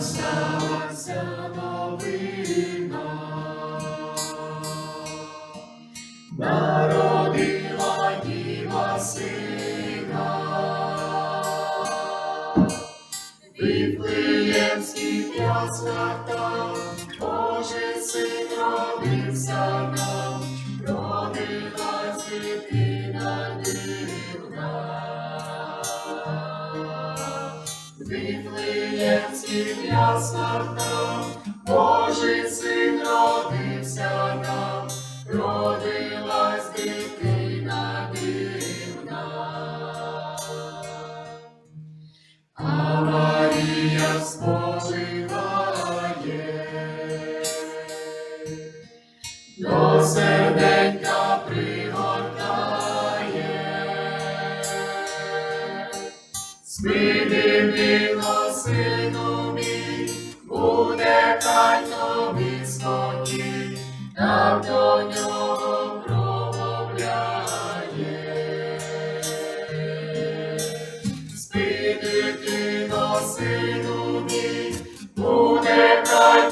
сталася новина, народила діва сина, Вифлеємський яслах Божий син родився нам, родилась дитина дивна. Вифлеємський яслах там, Божий син родився нам, родилась дитина дивна. А Марія споживає, до серденька пригортає, спиди віно, сину мій, буде тобі спокій, так до нього промовляє. Спиди ти до сину мій, буде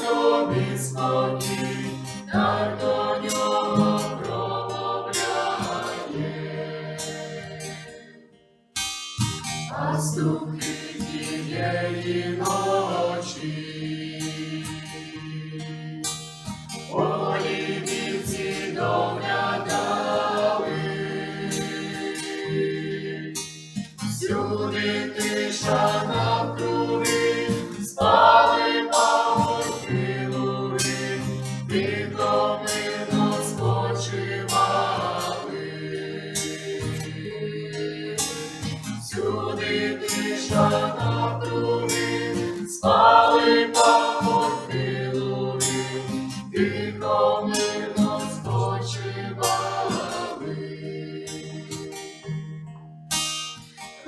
тобі спокій, так до нього промовляє. А тієї ночі,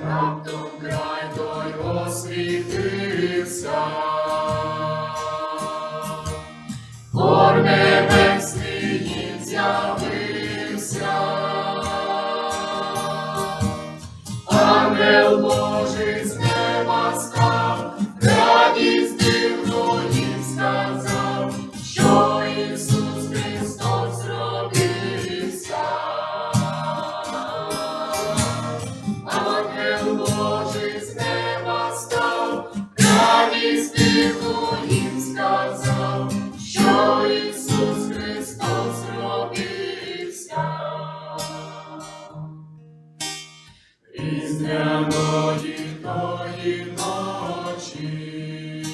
Раптом край той освітився, Гор небесний їм з'явився, Ангел Божий Тої ночі.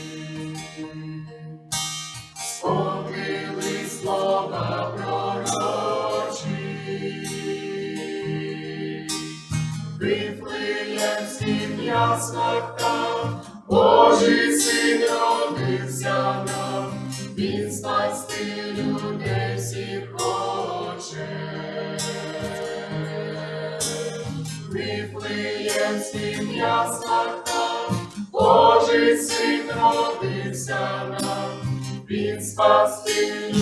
Сповнили слова пророчі. Вифлеємським яслах там. Божий син родився нам, Він спасти людей всіх Яслах там Божий син родився нам, Він спасти